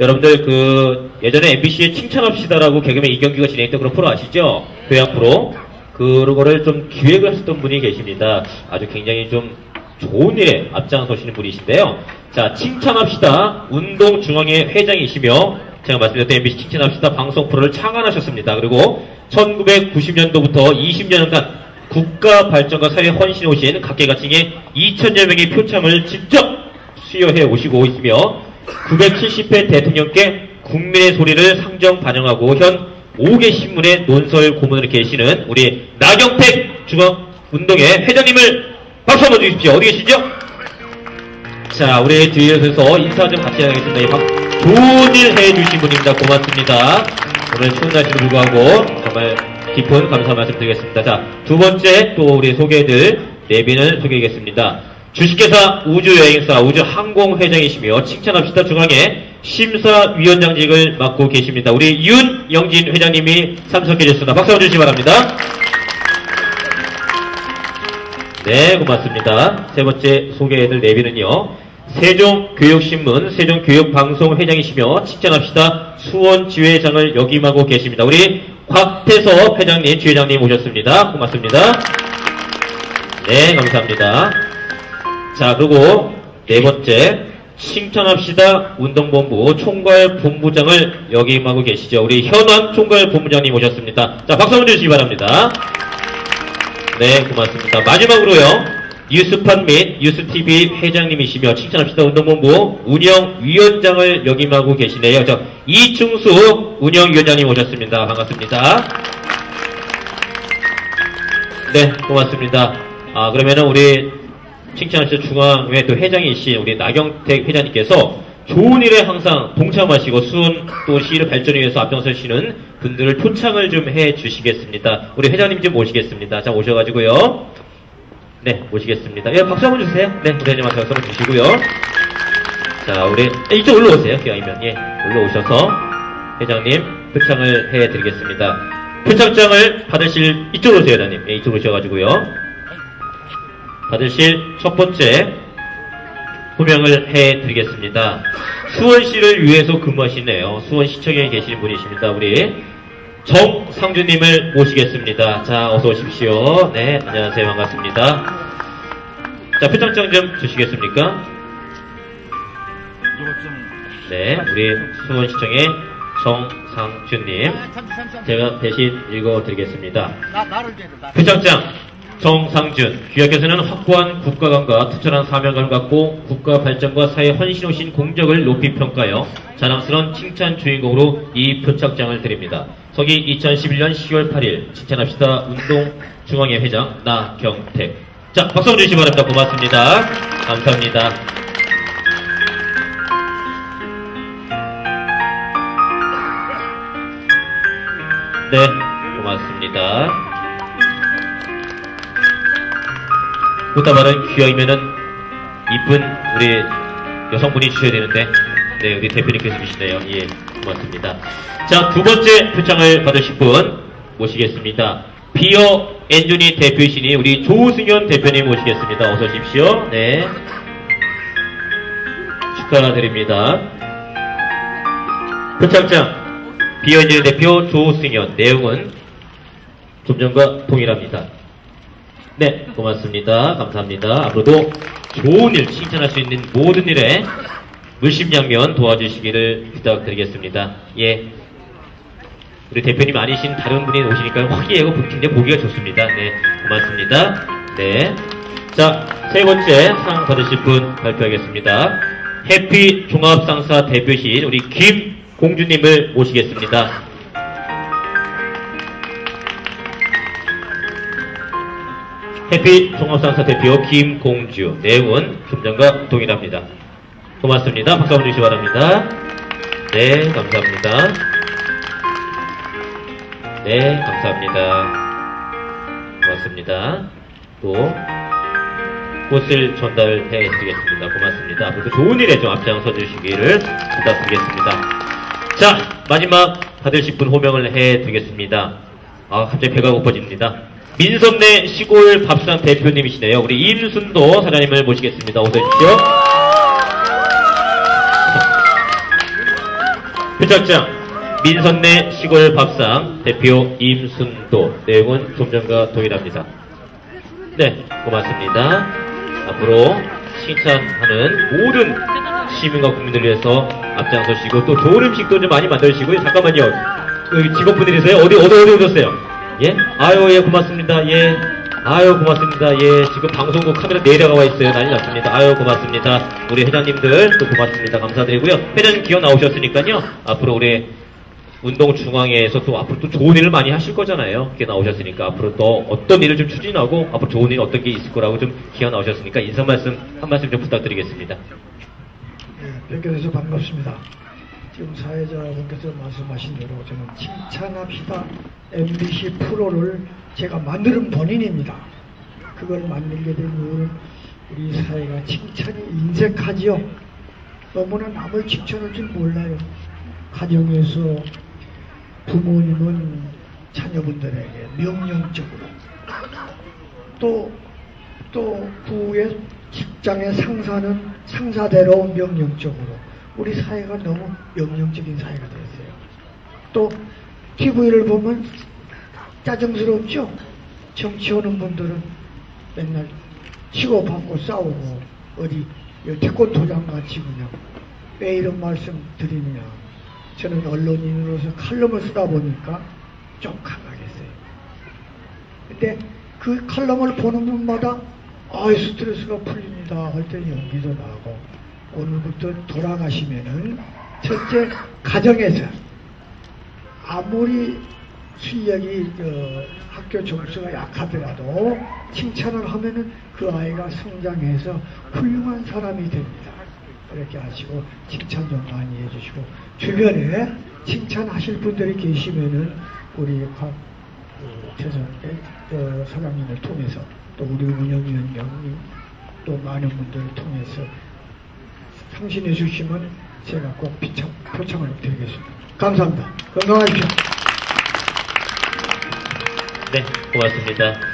여러분들 그 예전에 MBC에 칭찬합시다라고 개그맨 이경규가 진행했던 그런 프로 아시죠? 교양 프로. 그거를 좀 기획을 하셨던 분이 계십니다. 아주 굉장히 좀 좋은 일에 앞장서시는 분이신데요. 자, 칭찬합시다. 운동중앙회 회장이시며 제가 말씀드렸던 MBC 칭찬합시다 방송 프로를 창안하셨습니다. 그리고 1990년도부터 20년간 국가 발전과 사회 헌신해 오신 각계각층의 2천여 명의 표창을 직접 수여해 오시고 있으며 970회 대통령께 국민의 소리를 상정 반영하고 현 5개 신문의 논설 고문으로 계시는 우리 나경택 중앙운동회 회장님을 박수 한번 주십시오. 어디 계시죠? 자, 우리 뒤에서 인사 좀 같이 하겠습니다. 좋은 일 해주신 분입니다. 고맙습니다. 오늘 추운 날씨도 불구하고 정말 깊은 감사 말씀 드리겠습니다. 자, 두 번째 또 우리 소개해드릴 내빈을 소개하겠습니다. 주식회사 우주여행사 우주항공회장이시며 칭찬합시다 중앙에 심사위원장직을 맡고 계십니다. 우리 윤영진 회장님이 참석해 주셨습니다. 박수 한번 주시기 바랍니다. 네, 고맙습니다. 세 번째 소개해드릴 내비는요. 세종교육신문 세종교육방송회장이시며 칭찬합시다 수원지회장을 역임하고 계십니다. 우리 곽태섭 회장님, 지회장님 오셨습니다. 고맙습니다. 네, 감사합니다. 자, 그리고 네 번째 칭찬합시다 운동본부 총괄 본부장을 역임하고 계시죠. 우리 현완 총괄 본부장님 오셨습니다. 자, 박수 한번 주시기 바랍니다. 네, 고맙습니다. 마지막으로요. 뉴스판 및 뉴스TV 회장님이시며 칭찬합시다 운동본부 운영위원장을 역임하고 계시네요. 저 이충수 운영위원장님 오셨습니다. 반갑습니다. 네, 고맙습니다. 아, 그러면은 우리 칭찬하시는 중앙회 또 회장이신 우리 나경택 회장님께서 좋은 일에 항상 동참하시고 수원 또 시를 발전을 위해서 앞장서시는 분들을 표창을 좀 해 주시겠습니다. 우리 회장님 좀 모시겠습니다. 자, 오셔가지고요. 네, 모시겠습니다. 예, 박수 한번 주세요. 네, 우리 회장님한테 박수 한번 주시고요. 자, 우리, 예, 이쪽 올라오세요. 기왕이면. 예, 올라오셔서 회장님 표창을 해 드리겠습니다. 표창장을 받으실, 이쪽으로 오세요, 회장님. 예, 이쪽으로 오셔가지고요. 받으실 첫 번째 호명을 해 드리겠습니다. 수원시를 위해서 근무하시네요. 수원시청에 계시는 분이십니다. 우리 정상주님을 모시겠습니다. 자, 어서 오십시오. 네, 안녕하세요. 반갑습니다. 자, 표창장 좀 주시겠습니까? 네, 우리 수원시청의 정상주님. 제가 대신 읽어드리겠습니다. 표창장 정상준 귀하께서는 확고한 국가관과 투철한 사명감을 갖고 국가 발전과 사회 헌신 오신 공적을 높이 평가하여 자랑스러운 칭찬 주인공으로 이 표창장을 드립니다. 서기 2011년 10월 8일 칭찬합시다 운동 중앙회 회장 나경택 자 박수 한번 주시기 바랍니다. 고맙습니다. 감사합니다. 네 고맙습니다. 꽃다발은 귀여이면은 이쁜 우리 여성분이 주셔야 되는데, 네, 우리 대표님께서 주시네요. 예, 고맙습니다. 자, 두 번째 표창을 받으실 분 모시겠습니다. 비어 엔주니 대표이시니 우리 조승현 대표님 모시겠습니다. 어서 오십시오. 네. 축하드립니다. 표창장 비어 엔주니 대표 조승현 내용은 좀 전과 동일합니다. 네, 고맙습니다. 감사합니다. 앞으로도 좋은 일, 칭찬할 수 있는 모든 일에 물심양면 도와주시기를 부탁드리겠습니다. 예. 우리 대표님 아니신 다른 분이 오시니까 화기애고 굉장히 보기가 좋습니다. 네, 고맙습니다. 네. 자, 세 번째 상 받으실 분 발표하겠습니다. 해피 종합상사 대표신 우리 김공주님을 모시겠습니다. 해피 종합상사 대표 김공주 내용은 금전과 동일합니다. 고맙습니다. 박수 한번 주시기 바랍니다. 네, 감사합니다. 네, 감사합니다. 고맙습니다. 또 꽃을 전달해 드리겠습니다. 고맙습니다. 앞으로도 좋은 일에 좀 앞장서 주시기를 부탁드리겠습니다. 자, 마지막 받으실 분 호명을 해 드리겠습니다. 아, 갑자기 배가 고파집니다. 민섭내 시골 밥상 대표님이시네요. 우리 임순도 사장님을 모시겠습니다. 어서 오십시오. 부착장 민선내 시골 밥상 대표 임순도 내용은 좀 전과 동일합니다. 네, 고맙습니다. 앞으로 칭찬하는 모든 시민과 국민들 위해서 앞장서시고 또 좋은 음식도 좀 많이 만드시고요. 잠깐만요. 여기 직원분들이세요? 어디 어디 어디 오셨어요? 예? 아유 예 고맙습니다. 예. 아유 고맙습니다. 예. 지금 방송국 카메라 내려가 있어요. 난리 났습니다. 아유 고맙습니다. 우리 회장님들 또 고맙습니다. 감사드리고요. 회장님 기억 나오셨으니까요. 앞으로 우리 운동 중앙회에서 또 앞으로 또 좋은 일을 많이 하실 거잖아요. 이렇게 나오셨으니까 앞으로 또 어떤 일을 좀 추진하고 앞으로 좋은 일 어떤 게 있을 거라고 좀 기억 나오셨으니까 인사 말씀 한 말씀 좀 부탁드리겠습니다. 예, 뵙게 돼서 반갑습니다. 지금 사회자분께서 말씀하신 대로 저는 칭찬합시다 MBC 프로를 제가 만드는 본인입니다. 그걸 만들게 된 이유는 우리 사회가 칭찬이 인색하지요. 너무나 남을 칭찬할 줄 몰라요. 가정에서 부모님은 자녀분들에게 명령적으로 또, 또 부의 직장의 상사는 상사대로 명령적으로 우리 사회가 너무 명령적인 사회가 되었어요. 또 TV를 보면 짜증스럽죠? 정치하는 분들은 맨날 치고받고 싸우고 어디 태권도장 같이 그냥 왜 이런 말씀 드리느냐 저는 언론인으로서 칼럼을 쓰다 보니까 좀 강하겠어요. 근데 그 칼럼을 보는 분마다 아 스트레스가 풀립니다 할 때 연기도 나고 오늘부터 돌아가시면은 첫째 가정에서 아무리 실력이 그 학교 점수가 약하더라도 칭찬을 하면은 그 아이가 성장해서 훌륭한 사람이 됩니다. 이렇게 하시고 칭찬 좀 많이 해주시고 주변에 칭찬하실 분들이 계시면은 우리 각 최선 어, 사장님을 통해서 또 우리 운영위원장님 또 많은 분들을 통해서 상신해 주시면 제가 꼭 비청, 표창을 드리겠습니다. 감사합니다. 건강하십시오. 네, 고맙습니다.